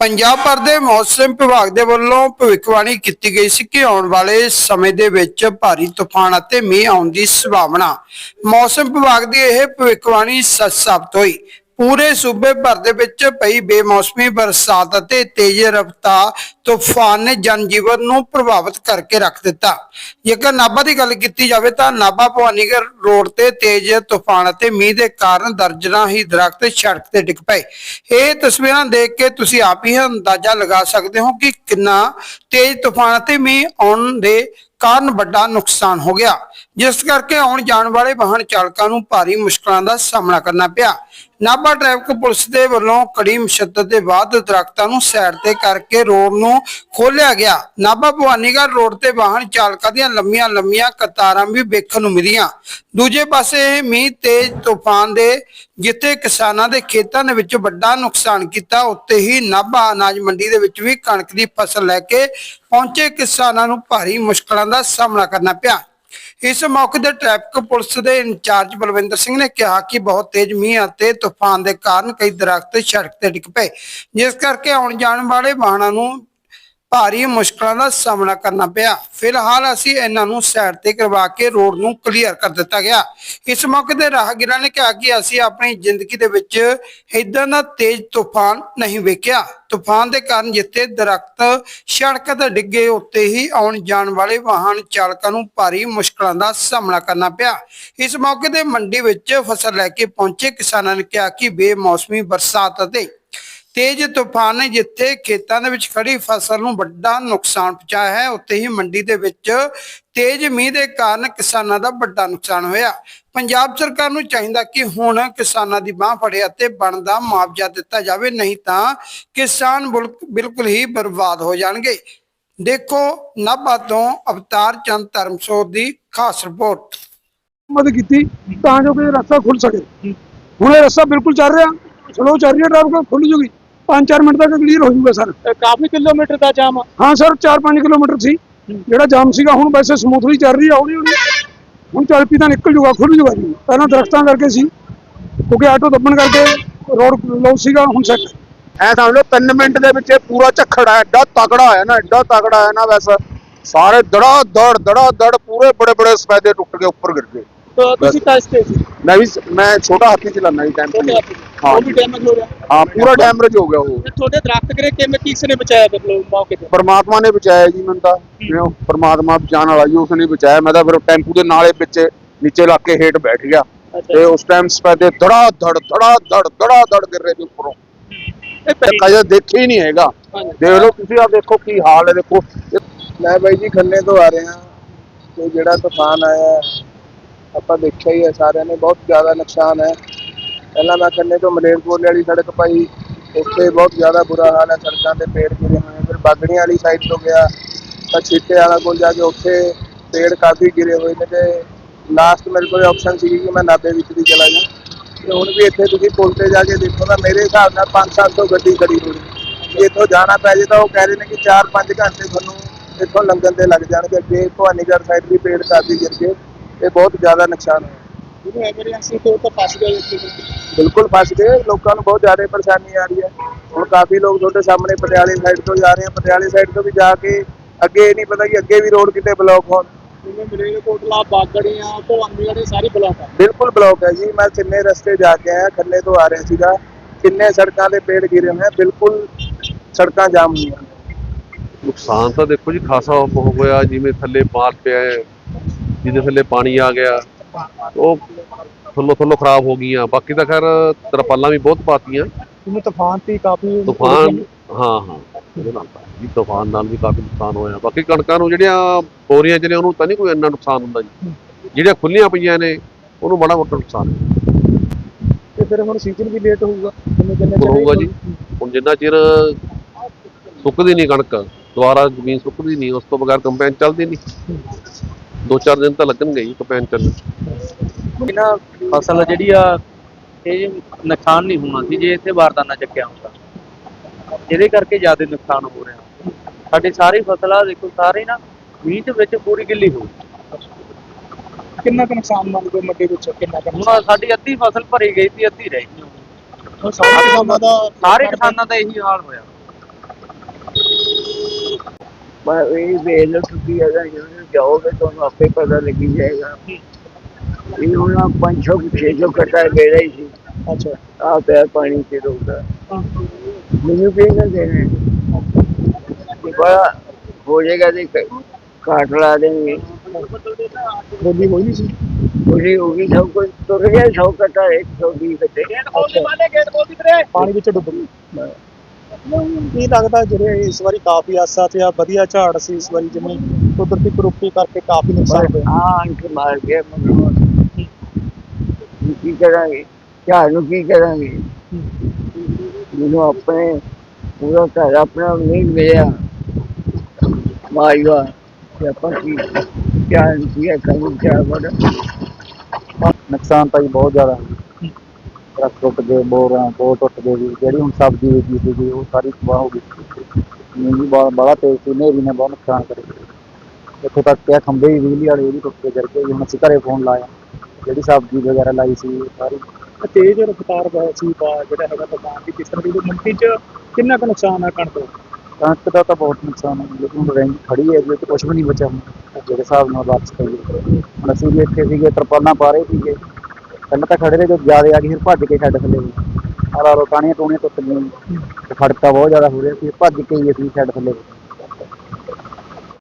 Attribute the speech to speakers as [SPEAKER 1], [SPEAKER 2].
[SPEAKER 1] ਪੰਜਾਬ ਭਰ ਦੇ ਮੌਸਮ ਵਿਭਾਗ ਦੇ ਵੱਲੋਂ ਭਵਿੱਖਬਾਣੀ ਕੀਤੀ ਗਈ ਸੀ ਕਿ ਆਉਣ ਵਾਲੇ ਸਮੇਂ ਦੇ ਵਿੱਚ ਭਾਰੀ ਤੂਫਾਨ ਅਤੇ ਮੀਂਹ ਆਉਣ ਦੀ ਸੰਭਾਵਨਾ। ਮੌਸਮ ਵਿਭਾਗ ਦੀ ਇਹ ਭਵਿੱਖਬਾਣੀ ਸੱਚ ਸਾਬਤ ਹੋਈ। ਪੂਰੇ ਸੂਬੇ ਭਰ ਦੇ ਵਿੱਚ ਪਈ ਬੇਮੌਸਮੀ ਬਰਸਾਤ ਅਤੇ ਤੇਜ਼ ਰਫ਼ਤਾਰ ਤੂਫਾਨ ਨੇ ਜਨਜੀਵਨ ਨੂੰ ਪ੍ਰਭਾਵਿਤ ਕਰਕੇ ਰੱਖ ਦਿੱਤਾ। ਜੇਕਰ ਨਾਭਾ ਦੀ ਗੱਲ ਕੀਤੀ ਜਾਵੇ ਤਾਂ ਨਾਭਾ ਭਵਾਨੀਗੜ੍ਹ ਰੋਡ ਤੇ ਤੇਜ਼ ਤੂਫਾਨ ਅਤੇ ਮੀਂਹ ਦੇ ਕਾਰਨ ਦਰਜਨਾਂ ਹੀ ਦਰਖਤ ਸੜਕ ਤੇ ਡਿੱਗ ਪਏ। ਇਹ ਤਸਵੀਰਾਂ ਦੇਖ ਕੇ ਤੁਸੀਂ ਆਪ ਹੀ ਅੰਦਾਜ਼ਾ ਲਗਾ ਸਕਦੇ ਹੋ ਕਿ ਕਿੰਨਾ ਤੇਜ਼ ਤੂਫਾਨ ਅਤੇ ਮੀਂਹ ਆਉਣ ਦੇ ਕਾਰਨ ਵੱਡਾ ਨੁਕਸਾਨ ਹੋ ਗਿਆ। ਜਿਸ ਕਰਕੇ ਆਉਣ ਜਾਣ ਵਾਲੇ ਵਾਹਨ ਚਾਲਕਾਂ ਨੂੰ ਭਾਰੀ ਮੁਸ਼ਕਲਾਂ ਦਾ ਸਾਹਮਣਾ ਕਰਨਾ ਪਿਆ। ਨਾਭਾ ਟ੍ਰੈਫਿਕ ਪੁਲਿਸ ਦੇ ਵੱਲੋਂ ਕੜੀ ਮੁਸ਼ੱਦਤ ਦੇ ਬਾਅਦ ਦਰਖਤਾਂ ਨੂੰ ਸਾਈਡ ਤੇ ਕਰਕੇ ਰੋਡ ਨੂੰ ਖੋਲਿਆ ਗਿਆ। ਨਾਭਾ ਭਵਾਨੀਗੜ੍ਹ ਰੋਡ ਤੇ ਵਾਹਨ ਚਾਲਕਾਂ ਦੀਆਂ ਲੰਮੀਆਂ ਲੰਮੀਆਂ ਕਤਾਰਾਂ ਵੀ ਵੇਖਣ ਨੂੰ ਮਿਲੀਆਂ। ਦੂਜੇ ਪਾਸੇ ਇਹ ਮੀਂਹ, ਤੇਜ਼ ਤੂਫਾਨ ਦੇ ਜਿੱਥੇ ਕਿਸਾਨਾਂ ਦੇ ਖੇਤਾਂ ਦੇ ਵਿੱਚ ਵੱਡਾ ਨੁਕਸਾਨ ਕੀਤਾ ਉੱਤੇ ਹੀ ਨਾਭਾ ਅਨਾਜ ਮੰਡੀ ਦੇ ਵਿੱਚ ਵੀ ਕਣਕ ਦੀ ਫਸਲ ਲੈ ਕੇ ਪਹੁੰਚੇ ਕਿਸਾਨਾਂ ਨੂੰ ਭਾਰੀ ਮੁਸ਼ਕਲਾਂ ਦਾ ਸਾਹਮਣਾ ਕਰਨਾ ਪਿਆ। ਇਸ ਮੌਕੇ ਤੇ ਟ੍ਰੈਫਿਕ ਪੁਲਿਸ ਦੇ ਇੰਚਾਰਜ ਬਲਵਿੰਦਰ ਸਿੰਘ ਨੇ ਕਿਹਾ ਕਿ ਬਹੁਤ ਤੇਜ਼ ਮੀਂਹ ਅਤੇ ਤੂਫਾਨ ਦੇ ਕਾਰਨ ਕਈ ਦਰਖਤ ਸੜਕ ਤੇ ਡਿੱਗ ਪਏ, ਜਿਸ ਕਰਕੇ ਆਉਣ ਜਾਣ ਵਾਲੇ ਵਾਹਨਾਂ ਨੂੰ ਭਾਰੀ ਮੁਸ਼ਕਲਾਂ ਦਾ ਸਾਹਮਣਾ ਕਰਨਾ ਪਿਆ। ਫਿਲਹਾਲ ਅਸੀਂ ਇਹਨਾਂ ਨੂੰ ਸਾਈਡ ਤੇ ਕਰਵਾ ਕੇ ਰੋਡ ਨੂੰ ਕਲੀਅਰ ਕਰ ਦਿੱਤਾ ਗਿਆ। ਇਸ ਮੌਕੇ ਤੇ ਰਾਹਗੀਰਾਂ ਨੇ ਕਿਹਾ ਕਿ ਅਸੀਂ ਆਪਣੀ ਜ਼ਿੰਦਗੀ ਦੇ ਵਿੱਚ ਇਦਾਂ ਦਾ ਤੇਜ਼ ਤੂਫਾਨ ਨਹੀਂ ਵੇਖਿਆ। ਤੂਫਾਨ ਦੇ ਕਾਰਨ ਜਿੱਥੇ ਦਰਖਤ, ਸੜਕ ਤੇ ਡਿੱਗੇ ਉੱਤੇ ਹੀ ਆਉਣ ਜਾਣ ਵਾਲੇ ਵਾਹਨ ਚਾਲਕਾਂ ਨੂੰ ਭਾਰੀ ਮੁਸ਼ਕਲਾਂ ਦਾ ਸਾਹਮਣਾ ਕਰਨਾ ਪਿਆ। ਇਸ ਮੌਕੇ ਤੇ ਮੰਡੀ ਵਿੱਚ ਫਸਲ ਲੈ ਕੇ ਪਹੁੰਚੇ ਕਿਸਾਨਾਂ ਨੇ ਕਿਹਾ ਕਿ ਬੇਮੌਸਮੀ ਬਰਸਾਤ ਅਤੇ ਤੇਜ਼ ਤੂਫਾਨ ਨੇ ਜਿੱਥੇ ਖੇਤਾਂ ਦੇ ਵਿੱਚ ਖੜੀ ਫਸਲ ਨੂੰ ਵੱਡਾ ਨੁਕਸਾਨ ਪਹੁੰਚਾਇਆ ਹੈ ਉੱਥੇ ਹੀ ਮੰਡੀ ਦੇ ਵਿੱਚ ਤੇਜ਼ ਮੀਂਹ ਦੇ ਕਾਰਨ ਕਿਸਾਨਾਂ ਦਾ ਵੱਡਾ ਨੁਕਸਾਨ ਹੋਇਆ। ਪੰਜਾਬ ਸਰਕਾਰ ਨੂੰ ਚਾਹੀਦਾ ਕਿ ਹੁਣ ਕਿਸਾਨਾਂ ਦੀ ਬਾਹ ਫੜੇ ਅਤੇ ਬਣਦਾ ਮੁਆਵਜ਼ਾ ਦਿੱਤਾ ਜਾਵੇ ਨਹੀਂ ਤਾਂ ਕਿਸਾਨ ਬਿਲਕੁਲ ਹੀ ਬਰਬਾਦ ਹੋ ਜਾਣਗੇ। ਦੇਖੋ ਨਾਭਾ ਤੋਂ ਅਵਤਾਰ ਚੰਦ ਧਰਮਸੋਤ ਦੀ ਖਾਸ ਰਿਪੋਰਟ।
[SPEAKER 2] ਮਦਦ ਕੀਤੀ ਤਾਂ ਜੋ ਕਿ ਰਸਤਾ ਖੁੱਲ ਸਕੇ। ਹੁਣ ਇਹ ਰਸਤਾ ਬਿਲਕੁਲ ਚੱਲ ਰਿਹਾ। ਚਲੋ ਚੱਲ ਰਿਹਾ ਟ੍ਰੈਫਿਕ ਖੁੱਲ ਜੂਗੀ। 5-4 ਮਿੰਟ ਤੱਕ ਕਲੀਅਰ ਹੋ ਜੂਗਾ ਸਰ।
[SPEAKER 3] ਕਾਫੀ ਕਿਲੋਮੀਟਰ ਦਾ ਜਾਮ ਆ।
[SPEAKER 2] ਹਾਂ ਸਰ 4-5 ਕਿਲੋਮੀਟਰ ਸੀ। ਜਿਹੜਾ ਜਾਮ ਸੀਗਾ ਹੁਣ ਵੈਸੇ ਸਮੂਥਲੀ ਚੱਲ ਰਹੀ ਆ ਹੌਲੀ ਹੌਲੀ ਹੁਣ ਚੱਲ ਪੀ ਤਾਂ ਨਿਕਲ ਜੂਗਾ ਖੁੱਲ ਜੂਗਾ ਜੀ। ਪਹਿਲਾਂ ਦਰਖਤਾਂ ਕਰਕੇ ਸੀ ਕਿਉਂਕਿ ਆਟੋ ਦੱਬਣ ਕਰਕੇ ਰੋਡ ਲੋ ਸੀਗਾ ਹੁਣ ਸੈੱਟ
[SPEAKER 4] ਐ ਸਮਝ ਲਓ 3 ਮਿੰਟ ਦੇ ਵਿੱਚ ਇਹ ਪੂਰਾ ਝੱਖੜ ਹੈ ਐਡਾ ਤਕੜਾ ਹੈ ਨਾ ਐਡਾ ਤਕੜਾ ਹੈ ਨਾ ਵੈਸੇ। ਸਾਰੇ ਦੜਾ ਦੜ ਦੜਾ ਦੜ ਪੂਰੇ ਬੜੇ ਬੜੇ ਸਫੈਦੇ ਟੁੱਟ ਕੇ ਉੱਪਰ ਗਿਰ ਗਏ।
[SPEAKER 3] ਤਾਂ ਤੁਸੀਂ ਤਾਂ ਸਟੇ ਸੀ?
[SPEAKER 4] ਮੈਂ ਵੀ ਮੈਂ ਛੋਟਾ ਹਾਥੀ ਚਲਾਉਣਾ ਜੀ ਟਾਈਮ ਹਾਂ
[SPEAKER 3] ਉਹ ਵੀ ਡੈਮੇਜ ਹੋ ਗਿਆ।
[SPEAKER 4] ਹਾਂ ਪੂਰਾ ਡੈਮੇਜ ਹੋ ਗਿਆ ਉਹ।
[SPEAKER 3] ਤੇ ਤੁਹਾਡੇ ਦਰਖਤ ਕਰੇ ਕਿਵੇਂ ਕਿਸ ਨੇ ਬਚਾਇਆ ਫਿਰ ਲੋਕ ਮੌਕੇ ਤੇ?
[SPEAKER 4] ਪਰਮਾਤਮਾ ਨੇ ਬਚਾਇਆ ਜੀ ਮੈਨੂੰ ਤਾਂ। ਜਿਵੇਂ ਪਰਮਾਤਮਾ ਬਚਾਉਣ ਵਾਲਾ ਜੀ ਉਸ ਨੇ ਬਚਾਇਆ। ਮੈਂ ਤਾਂ ਫਿਰ ਟੈਂਪੂ ਦੇ ਨਾਲੇ ਵਿੱਚ ਨੀਚੇ ਲੱਗ ਕੇ ਹੇਠ ਬੈਠ ਗਿਆ। ਤੇ ਉਸ ਟਾਈਮ ਸਫੈਦੇ ਦੜਾ ਦੜ ਦੜਾ ਦੜ ਦੜਾ ਦੜ ਗਿਰ ਰਹੇ ਜੀ ਉੱਪਰੋਂ।
[SPEAKER 3] ਇਹ
[SPEAKER 4] ਕਦੇ ਦੇਖੇ ਹੀ ਨਹੀਂ ਹੈਗਾ। ਦੇਖ ਲਓ ਤੁਸੀਂ ਆ ਦੇਖੋ ਕੀ ਹਾਲ ਹੈ ਦੇਖੋ।
[SPEAKER 5] ਮੈਂ ਬਾਈ ਜੀ ਖੰਨੇ ਤੋਂ ਆ ਰਹੇ। ਹਾਂ ਤੇ ਜਿਹੜਾ ਤੂਫਾਨ ਆਇਆ ਆਪਾਂ ਦੇਖਿਆ ਹੀ ਹੈ ਸਾਰਿਆਂ ਨੇ ਬਹੁਤ ਜ਼ਿਆਦਾ ਨੁਕਸਾਨ ਹੈ। ਪਹਿਲਾਂ ਮੈਂ ਖੰਨੇ ਤੋਂ ਮਲੇਰਕੋਟਲੇ ਵਾਲੀ ਸੜਕ ਪਾਈ ਉੱਥੇ ਬਹੁਤ ਜ਼ਿਆਦਾ ਬੁਰਾ ਹਾਲ ਹੈ, ਸੜਕਾਂ ਤੇ ਪੇੜ ਗਿਰੇ ਹੋਏ ਫਿਰ ਬਾਗੜੀਆਂ ਵਾਲੀ ਸਾਈਡ ਤੋਂ ਗਿਆ, ਤਾਂ ਛੀਟੇ ਵਾਲਾ ਕੋਲ ਜਾ ਕੇ ਉੱਥੇ ਪੇੜ ਕਾਫੀ ਗਿਰੇ ਹੋਏ ਨੇ ਤੇ ਲਾਸਟ ਮੇਰੇ ਕੋਲ ਆਪਸ਼ਨ ਸੀ ਕਿ ਮੈਂ ਨਾਭੇ ਵਿੱਚ ਦੀ ਚਲਾ ਜਾ ਤੇ ਹੁਣ ਵੀ ਇੱਥੇ ਤੁਸੀਂ ਪੁਲ ਤੇ ਜਾ ਕੇ ਦੇਖੋ ਤਾਂ ਮੇਰੇ ਹਿਸਾਬ ਨਾਲ 5-700 ਗੱਡੀ ਖੜੀ ਹੋਈ ਜੇ ਇੱਥੋਂ ਜਾਣਾ ਪੈ ਜੇ ਤਾਂ ਉਹ ਕਹਿ ਰਹੇ ਨੇ ਕਿ 4-5 ਘੰਟੇ ਤੁਹਾਨੂੰ ਇੱਥੋਂ ਲੰਘਣ ਦੇ ਲੱਗ ਜਾਣਗੇ। ਅੱਗੇ ਭਵਾਨੀਗੜ੍ਹ ਸਾਈਡ ਵੀ ਪੇੜ ਕਾਫੀ ਗਿਰ ਗਏ ਤੇ ਬਹੁਤ ਜ਼ਿਆਦਾ ਨੁਕਸਾਨ ਹੋਇਆ।
[SPEAKER 3] ਜਿਹਨੂੰ ਐਮਰਜੈਂਸੀ ਤੋਂ ਤਾਂ ਫਸ ਗਏ ਇੱਥੇ
[SPEAKER 5] ਬਿਲਕੁਲ ਫਸ ਗਏ। ਲੋਕਾਂ ਨੂੰ ਬਹੁਤ ਜ਼ਿਆਦਾ ਪਰੇਸ਼ਾਨੀ ਆ ਰਹੀ ਹੈ। ਹੁਣ ਕਾਫੀ ਲੋਕ ਤੁਹਾਡੇ ਸਾਹਮਣੇ ਪਟਿਆਲੇ ਸਾਈਡ ਤੋਂ ਜਾ ਰਹੇ ਆ। ਪਟਿਆਲੇ ਸਾਈਡ ਤੋਂ ਵੀ ਜਾ ਕੇ ਅੱਗੇ ਇਹ ਨਹੀਂ ਪਤਾ ਕਿ ਅੱਗੇ ਵੀ ਰੋਡ ਕਿਤੇ ਬਲੌਕ ਹੋਣ।
[SPEAKER 3] ਜਿਵੇਂ ਮਲੇਰਕੋਟਲਾ ਬਾਗੜੀਆਂ ਭਵਾਨੀਗੜ੍ਹ ਇਹ ਸਾਰੀ ਬਲਾਕ ਆ।
[SPEAKER 5] ਬਿਲਕੁਲ ਬਲੌਕ ਹੈ ਜੀ। ਮੈਂ ਕਿੰਨੇ ਰਸਤੇ ਜਾ ਕੇ ਆਇਆ। ਖੰਨੇ ਤੋਂ ਆ ਰਿਹਾ ਸੀਗਾ। ਕਿੰਨੇ ਸੜਕਾਂ ਦੇ ਪੇੜ ਗਿਰੇ ਹੋਏ ਆ। ਬਿਲਕੁਲ ਸੜਕਾਂ ਜਾਮ ਹੋਈਆਂ
[SPEAKER 6] ਨੁਕਸਾਨ ਤਾਂ ਦੇਖੋ ਜੀ ਖਾਸਾ ਹੋ ਗਿਆ। ਜਿਵੇਂ ਥੱਲੇ ਮਾਲ ਪਿਆ ਹੈ ਜਿਹਦੇ ਥੱਲੇ ਪਾਣੀ ਆ ਗਿਆ। ਉਹ ਥੱਲੋਂ ਥੱਲੋਂ ਖਰਾਬ ਹੋ ਗਈਆਂ। ਬਾਕੀ ਤਾਂ ਖੈਰ ਤਰਪਾਲਾਂ ਵੀ ਬਹੁਤ ਪਾਤੀਆਂ।
[SPEAKER 3] ਜਿਵੇਂ ਤੂਫਾਨ ਤੇ ਕਾਫੀ
[SPEAKER 6] ਤੂਫਾਨ ਹਾਂ ਹਾਂ ਇਹਦੇ ਨਾਲ ਤਾਂ। ਜੀ ਤੂਫਾਨ ਨਾਲ ਵੀ ਕਾਫੀ ਨੁਕਸਾਨ ਹੋਇਆ। ਬਾਕੀ ਕਣਕਾਂ ਨੂੰ ਜਿਹੜੀਆਂ ਬੋਰੀਆਂ ਚ ਨੇ ਉਹਨੂੰ ਤਾਂ ਨਹੀਂ ਕੋਈ ਇੰਨਾ ਨੁਕਸਾਨ ਹੁੰਦਾ ਜੀ। ਜਿਹੜੀਆਂ ਖੁੱਲੀਆਂ ਪਈਆਂ ਨੇ ਉਹਨੂੰ ਬੜਾ ਮੋਟਾ ਨੁਕਸਾਨ ਹੈ
[SPEAKER 3] ਤੇ ਫਿਰ ਹੁਣ ਸੀਜ਼ਨ ਵੀ ਲੇਟ ਹੋਊਗਾ। ਕਿੰਨੇ ਕਿੰਨੇ
[SPEAKER 6] ਹੋਊਗਾ ਜੀ। ਹੁਣ ਜਿੰਨਾ ਚਿਰ ਸੁੱਕਦੀ ਨਹੀਂ ਕਣਕ ਦੁਬਾਰਾ ਜ਼ਮੀਨ ਸੁੱਕਦੀ ਨਹੀਂ ਉਸ ਤੋਂ ਬਗੈਰ ਕੰਪੈਨ ਚੱਲਦੀ ਨਹੀਂ। ਦੋ ਚਾਰ ਦਿਨ ਤਾਂ ਲੱਗਣਗੇ ਜੀ ਕੰਪੈਨ ਚੱਲਣ।
[SPEAKER 7] ਇਹਨਾਂ ਫਸਲ ਜਿਹੜੀ ਆ ਇਹ ਨੁਕਸਾਨ ਨਹੀਂ ਹੋਣਾ ਸੀ ਜੇ ਇੱਥੇ ਬਾਰਦਾਨਾ ਚੱਕਿਆ ਹੁੰਦਾ। ਇਹਦੇ ਕਰਕੇ ਜ਼ਿਆਦਾ ਨੁਕਸਾਨ ਹੋ ਰਿਹਾ। ਸਾਡੀ ਸਾਰੀ ਫਸਲ ਆ ਦੇਖੋ ਸਾਰੇ ਨਾ ਮੀਂਹ ਦੇ ਵਿੱਚ ਪੂਰੀ ਗਿੱਲੀ ਹੋ ਗਈ।
[SPEAKER 3] ਕਿੰਨਾ ਕੁ ਨੁਕਸਾਨ ਮੰਨ ਲਓ ਮੰਡੀ ਵਿੱਚ ਕਿੰਨਾ ਕੁ
[SPEAKER 7] ਹੁਣ ਸਾਡੀ ਅੱਧੀ ਫਸਲ ਭਰੀ ਗਈ ਸੀ ਅੱਧੀ ਰਹਿ ਗਈ।
[SPEAKER 3] ਨੁਕਸਾਨ? ਸਾਰੇ ਕਿਸਾਨਾਂ ਦਾ
[SPEAKER 7] ਸਾਰੇ ਕਿਸਾਨਾਂ ਦਾ ਇਹੀ ਹਾਲ ਹੋਇਆ।
[SPEAKER 8] ਪਰ ਇਹ ਵੇਲ ਟੁੱਟੀ ਹੈਗਾ ਜਦੋਂ ਜਾਓਗੇ ਤੁਹਾਨੂੰ ਆਪੇ ਪਤਾ ਲੱਗੀ ਜਾਏਗਾ। ਇਹ ਸੌ ਛੇ ਸੌ ਕੱਟਾ ਗੇੜਾ ਹੀ ਸੀ।
[SPEAKER 3] ਅੱਛਾ।
[SPEAKER 8] ਆ ਪਿਆ ਪਾਣੀ ਤੇ ਰੋਦਾ ਮੈਨੂੰ ਕੀ ਨਾ ਦੇਣਾ ਬੜਾ ਹੋ ਜਾਏਗਾ ਤੇ ਕਾਟ ਲਾ ਦੇਂਗੇ
[SPEAKER 3] ਬੋਲੀ ਹੋਈ ਨਹੀਂ ਸੀ?
[SPEAKER 8] ਉਹਦੀ ਹੋ ਗਈ ਸਭ ਕੁਝ ਤੁਰ ਗਿਆ ਸੌ ਕੱਟਾ 120 ਕੱਟੇ
[SPEAKER 3] ਪਾਣੀ ਵਿੱਚ ਡੁੱਬ ਗਈ ਕੀ ਲੱਗਦਾ ਜਿਹੜੇ ਇਸ ਵਾਰੀ ਕਾਫੀ ਆਸਾ ਤੇ ਆ ਵਧੀਆ ਝਾੜ ਸੀ ਇਸ ਵਾਰੀ ਜਿਵੇਂ ਕੁਦਰਤੀ ਕਰੋਪੀ ਕਰਕੇ ਕਾਫੀ ਨੁਕਸਾਨ ਹੋਇਆ।
[SPEAKER 8] ਹਾਂ ਅੰਕ ਮਾਰ ਗਿਆ ਮਗਰੋਂ ਕੀ ਕਰਾਂਗੇ? ਝਾੜ ਨੂੰ ਕੀ ਕਰਾਂਗੇ? ਜਦੋਂ ਆਪਣੇ ਪੂਰਾ ਘਰ ਆਪਣਾ ਨਹੀਂ ਮਿਲਿਆ। ਮਾਇਵਾ ਤੇ ਆਪਾਂ ਕੀ ਝਾੜ ਨੂੰ ਕੀ ਕਰਾਂਗੇ ਝਾੜ ਬੜਾ
[SPEAKER 9] ਨੁਕਸਾਨ ਤਾਂ ਬਹੁਤ ਜ਼ਿਆਦਾ। ਦਰਖਤ ਟੁੱਟ ਗਏ ਬੋਰਾਂ ਬੋਰ ਟੁੱਟ ਗਏ ਜੀ ਜਿਹੜੀ ਹੁਣ ਸਬਜ਼ੀ ਬੀਜੀ ਸੀਗੀ ਉਹ ਸਾਰੀ ਤਬਾਹ ਹੋ ਗਈ। ਮੀਂਹ ਬਹੁਤ ਬੜਾ ਤੇਜ਼ ਸੀ ਹਨੇਰੀ ਨੇ ਬਹੁਤ ਨੁਕਸਾਨ ਕਰਿਆ। ਇੱਥੋਂ ਤੱਕ ਕਿ ਖੰਭੇ ਵੀ ਬਿਜਲੀ ਵਾਲੇ ਵੀ ਟੁੱਟ ਕੇ ਗਿਰ ਗਏ ਹੁਣ ਅਸੀਂ ਘਰੇ ਫੋਨ ਲਾਇਆ। ਜਿਹੜੀ ਸਬਜ਼ੀ ਵਗੈਰਾ ਲਾਈ ਸੀ ਸਾਰੀ
[SPEAKER 3] ਤੇਜ਼ ਰਫ਼ਤਾਰ ਬਹੁਤ ਸੀ ਬਾ ਜਿਹੜਾ ਹੈਗਾ ਤੂਫਾਨ ਦੀ ਕਿਸ ਤਰ੍ਹਾਂ ਦੀ ਮੰਡੀ 'ਚ ਕਿੰਨਾ ਕੁ ਨੁਕਸਾਨ ਆ ਕਣਕ ਦਾ?
[SPEAKER 9] ਕਣਕ ਦਾ ਤਾਂ ਬਹੁਤ ਨੁਕਸਾਨ ਹੈ ਲੇਕਿਨ ਰੈਂਜ ਖੜੀ ਹੈ ਜੀ ਕੁਝ ਵੀ ਨਹੀਂ ਬਚਿਆ ਹੁਣ। ਜਿਹੜੇ ਹਿਸਾਬ ਨਾਲ ਵਾਪਸ ਪਈ। ਹੁਣ ਅਸੀਂ ਵੀ ਇੱਥੇ ਸੀਗੇ ਤਰਪਾਲਾਂ ਪਾ ਰਹੇ ਸੀਗੇ। ਪਹਿਲਾਂ ਤਾਂ ਖੜੇ ਰਹੇ, ਜੋ ਜ਼ਿਆਦਾ ਆ ਗਈ ਫਿਰ ਭੱਜ ਕੇ ਛੱਡ ਥੱਲੇ ਆ ਰੋ ਟਾਣੀਆਂ ਟੂਣੀਆਂ ਟੁੱਟ ਗਈਆਂ। ਤੇ ਖੜਕਾ ਬਹੁਤ ਜ਼ਿਆਦਾ ਹੋ ਰਿਹਾ ਸੀ, ਭੱਜ ਕੇ ਹੀ ਅਸੀਂ ਛੱਡ ਥੱਲੇ